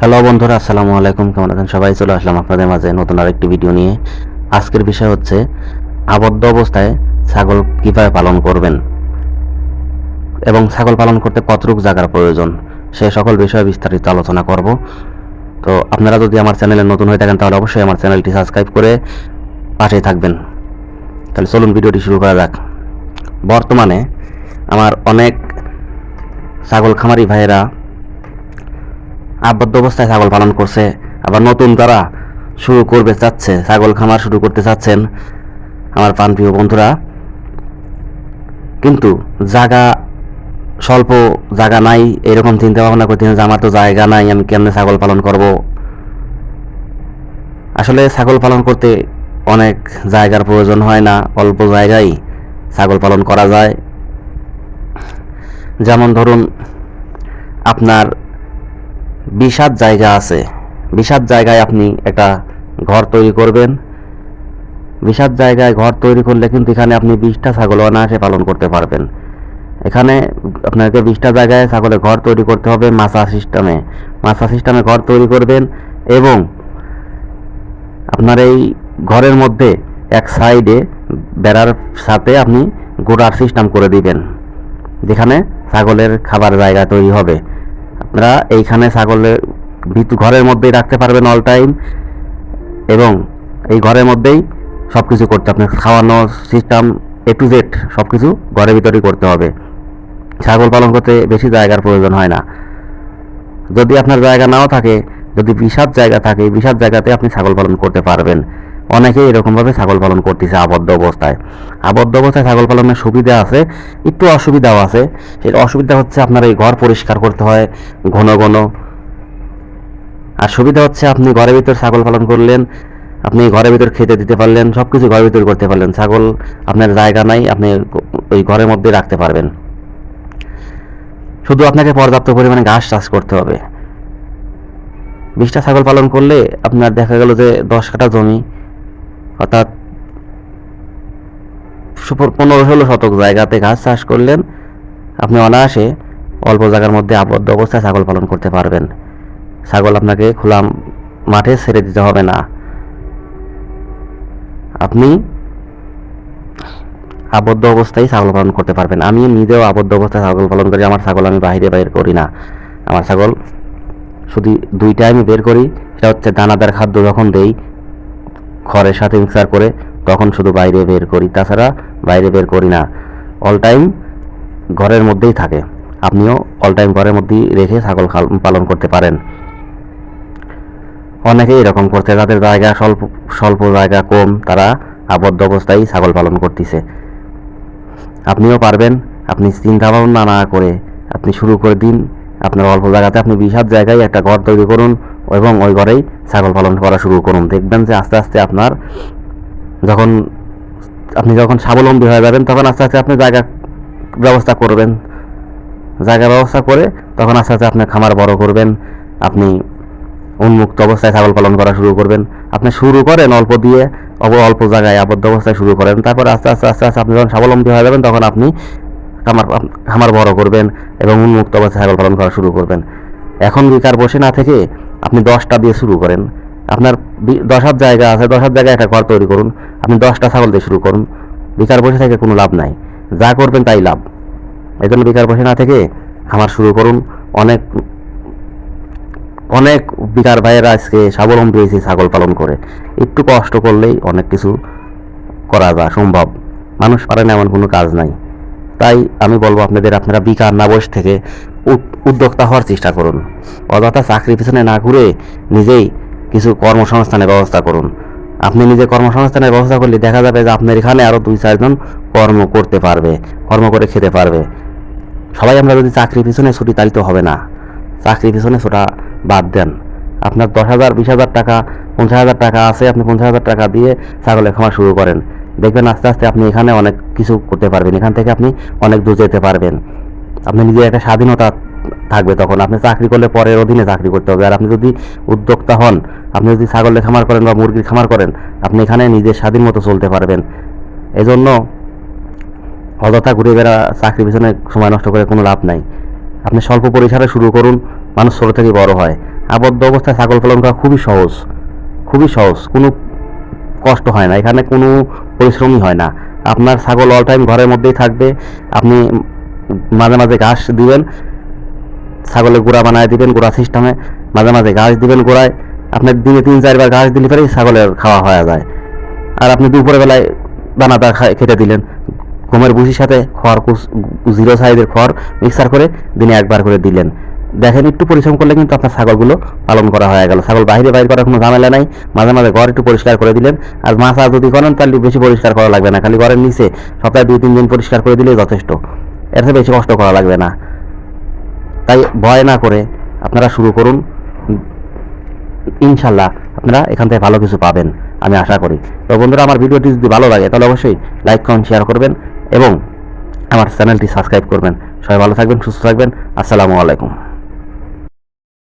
Hello বন্ধুরা, আসসালামু আলাইকুম, কেমন আছেন? সবাই চলে আসলাম আপনাদের মাঝে নতুন আরেকটি ভিডিও নিয়ে। আজকের বিষয় হচ্ছে, আবদ্ধ অবস্থায় ছাগল কীভাবে পালন করবেন? এবং ছাগল পালন করতে কতটুকু জায়গার প্রয়োজন? সে সকল বিষয়ে বিস্তারিত আলোচনা করব। তো আপনারা যদি আমার চ্যানেলে নতুন হয়ে থাকেন, তাহলে অবশ্যই আমার চ্যানেলটি সাবস্ক্রাইব করে পাশেই থাকবেন। তাহলে চলুন ভিডিওটি শুরু করা যাক। বর্তমানে আমার অনেক ছাগল খামারি ভাইয়েরা আবদ্ধ অবস্থায় ছাগল পালন করছে। আবার নতুন তারা শুরু করবে, চাচ্ছে, ছাগল খামার শুরু করতে চাচ্ছেন আমার প্রাণপ্রিয় বন্ধুরা। কিন্তু জায়গা স্বল্প জায়গা নাই, এরকম চিন্তা ভাবনা করতেছেন যে আমার তো জায়গা নাই, আমি কেমনে ছাগল পালন করব? আসলে ছাগল পালন করতে অনেক জায়গার প্রয়োজন হয় না, অল্প জায়গায় ছাগল পালন করা যায়। যেমন ধরুন, আপনার বিশাদ জায়গা আছে। বিষাদ জায়গায় আপনি একটা ঘর তৈরি করবেন। বিষাদ জায়গায় ঘর তৈরি করলে কিন্তু এখানে আপনি বিশটা ছাগল অনায়াসে পালন করতে পারবেন। এখানে আপনাকে বিশটা জায়গায় ছাগলের ঘর তৈরি করতে হবে মাছা সিস্টেমে। মাছা সিস্টেমে ঘর তৈরি করবেন এবং আপনার এই ঘরের মধ্যে এক সাইডে বেড়ার সাথে আপনি গোড়ার সিস্টেম করে দিবেন। যেখানে ছাগলের খাবার জায়গা তৈরি হবে। আপনারা এইখানে ছাগলের ভিতর ঘরের মধ্যেই রাখতে পারবেন অল টাইম এবং এই ঘরের মধ্যেই সব কিছু করতে আপনার খাওয়ানো সিস্টেম এ টু জেড সব কিছু ঘরের ভিতরেই করতে হবে। ছাগল পালন করতে বেশি জায়গার প্রয়োজন হয় না। যদি আপনার জায়গা নাও থাকে, যদি বিষাদ জায়গা থাকে, বিষাদ জায়গাতে আপনি ছাগল পালন করতে পারবেন। অনেকেই এরকমভাবে ছাগল পালন করতেছে আবদ্ধ অবস্থায়। আবদ্ধ অবস্থায় ছাগল পালনের সুবিধা আছে, একটু অসুবিধাও আছে। সেই অসুবিধা হচ্ছে আপনার এই ঘর পরিষ্কার করতে হয়, ঘন ঘন। আর সুবিধা হচ্ছে আপনি ঘরের ভিতর ছাগল পালন করলেন, আপনি ঘরের ভিতর খেতে দিতে পারলেন সব কিছু ঘরের ভিতর করতে পারলেন। ছাগল আপনার জায়গা নাই, আপনি ওই ঘরের মধ্যে রাখতে পারবেন। শুধু আপনাকে পর্যাপ্ত পরিমাণে ঘাস চাষ করতে হবে। বিশটা ছাগল পালন করলে আপনার দেখা গেল যে দশ কাঠা জমি অর্থাৎ পনেরো ষোলো শতক জায়গাতে ঘাস চাষ করলেন, আপনি অনায়াসে অল্প জায়গার মধ্যে আবদ্ধ অবস্থায় ছাগল পালন করতে পারবেন। ছাগল আপনাকে খোলা মাঠে ছেড়ে দিতে হবে না। আপনি আবদ্ধ অবস্থায় ছাগল পালন করতে পারবেন। আমি নিজেও আবদ্ধ অবস্থায় ছাগল পালন করি, আমার ছাগল আমি বাইরে বাইর করি না। আমার ছাগল শুধু দুই টাইমে বের করি, সেটা হচ্ছে দানাদার খাদ্য যখন দেই খড়ের সাথে মিক্সার করে তখন শুধু বাইরে বের করি। তাছাড়া বাইরে বের করি না। অল টাইম ঘরের মধ্যেই থাকে। আপনিও অল টাইম ঘরের মধ্যেই রেখে ছাগল পালন করতে পারেন। অনেকেই এরকম করছে, যাদের জায়গা স্বল্প স্বল্প জায়গা কম, তারা আবদ্ধ অবস্থায় ছাগল পালন করতেছে। আপনিও পারবেন, আপনি চিন্তা ভাবনা না করে আপনি শুরু করে দিন। আপনার অল্প জায়গাতে আপনি বিশাল জায়গায় একটা ঘর তৈরি করুন এবং ওই ঘরেই ছাগল পালন করা শুরু করুন। দেখবেন যে আস্তে আস্তে আপনার যখন আপনি যখন স্বাবলম্বী হয়ে যাবেন, তখন আস্তে আস্তে আপনি জায়গা ব্যবস্থা করবেন। জায়গা ব্যবস্থা করে তখন আস্তে আস্তে আপনি খামার বড় করবেন। আপনি উন্মুক্ত অবস্থায় ছাগল পালন করা শুরু করবেন। আপনি শুরু করেন অল্প দিয়ে অল্প জায়গায় আবদ্ধ অবস্থায় শুরু করেন। তারপর আস্তে আস্তে আস্তে আস্তে আপনি যখন স্বাবলম্বী হয়ে যাবেন, তখন আপনি খামার খামার বড় করবেন এবং উন্মুক্ত অবস্থায় ছাগল পালন করা শুরু করবেন। এখন বেকার বসে না থেকে আপনি দশটা দিয়ে শুরু করেন। আপনার দশ হাত জায়গা আছে দশ হাত জায়গায় একটা ঘর তৈরি করুন। আপনি দশটা ছাগল দিয়ে শুরু করুন। বেকার বসে থেকে কোনো লাভ নাই। যা করবেন তাই লাভ। এই জন্য বেকার বসে না থেকে খামার শুরু করুন। অনেক অনেক বেকার ভাইয়েরা আজকে স্বাবলম্বী হয়েছে ছাগল পালন করে। একটু কষ্ট করলেই অনেক কিছু করা যায়, সম্ভব। মানুষ পারে না এমন কোনো কাজ নাই। তাই আমি বলব আপনাদের, আপনারা বিকার না বয়স থেকে উদ্যোক্তা হওয়ার চেষ্টা করুন। অযথা চাকরির পিছনে না ঘুরে নিজেই কিছু কর্মসংস্থানের ব্যবস্থা করুন। আপনি নিজে কর্মসংস্থানের ব্যবস্থা করলে দেখা যাবে যে আপনার এখানে আরও দুই চারজন কর্ম করতে পারবে, কর্ম করে খেতে পারবে। সবাই আমরা যদি চাকরির পিছনে ছুটি তালিত হবে না। চাকরির পিছনে ছোটা বাদ দেন। আপনার দশ হাজার, বিশ হাজার টাকা, পঞ্চাশ হাজার টাকা আছে, আপনি পঞ্চাশ হাজার টাকা দিয়ে ছাগলের খাওয়া শুরু করেন। দেখবেন আস্তে আস্তে আপনি এখানে অনেক কিছু করতে পারবেন। এখান থেকে আপনি অনেক দূর যেতে পারবেন। আপনি নিজের একটা স্বাধীনতা থাকবে তখন। আপনি চাকরি করলে পরের অধীনে চাকরি করতে হবে। আর আপনি যদি উদ্যোক্তা হন, আপনি যদি ছাগলের খামার করেন বা মুরগির খামার করেন, আপনি এখানে নিজের স্বাধীন মতো চলতে পারবেন। এজন্য অযথা ঘুরে বেড়া, চাকরির পিছনে সময় নষ্ট করে কোনো লাভ নাই। আপনি স্বল্প পরিসরে শুরু করুন, মানুষ ছোটো থেকে বড় হয়। আবদ্ধ অবস্থায় ছাগল পালন করা খুবই সহজ। খুবই সহজ। কোনো কষ্ট হয় না। এখানে কোনো পরিশ্রমই হয় না। আপনার ছাগল অল টাইম ঘরের মধ্যেই থাকবে। আপনি মাঝে মাঝে ঘাস দিবেন, ছাগলের গোড়া বানায় দিবেন, গোড়া সিস্টেমে মাঝে মাঝে ঘাস দিবেন গোড়ায়। আপনার দিনে তিন, চারবার ঘাস দিলে পরেই ছাগলের খাওয়া হয়ে যায়। আর আপনি দুপুরের বেলায় দানাদার খেতে দিলেন। গমের ভুসির সাথে খড় জিরো সাইজের খড় মিক্সার করে দিনে একবার করে দিলেন। দেখেন, একটু পরিশ্রম করলে কিন্তু আপনার ছাগলগুলো পালন করা হয়ে গেল। ছাগল বাইরে বাইরে করার কোনো ঝামেলা নাই। মাঝে মাঝে ঘর একটু পরিষ্কার করে দিলেন। আর মাছ আর যদি করেন, তাহলে বেশি পরিষ্কার করা লাগবে না। খালি ঘরের নিচে সপ্তাহে দুই, তিন দিন পরিষ্কার করে দিলেই যথেষ্ট। এর বেশি কষ্ট করা লাগবে না। তাই ভয় না করে আপনারা শুরু করুন। ইনশাল্লাহ আপনারা এখান থেকে ভালো কিছু পাবেন, আমি আশা করি। তো বন্ধুরা, আমার ভিডিওটি যদি ভালো লাগে, তাহলে অবশ্যই লাইক, কমেন্ট শেয়ার করবেন এবং আমার চ্যানেলটি সাবস্ক্রাইব করবেন। সবাই ভালো থাকবেন, সুস্থ থাকবেন। আসসালামু আলাইকুম।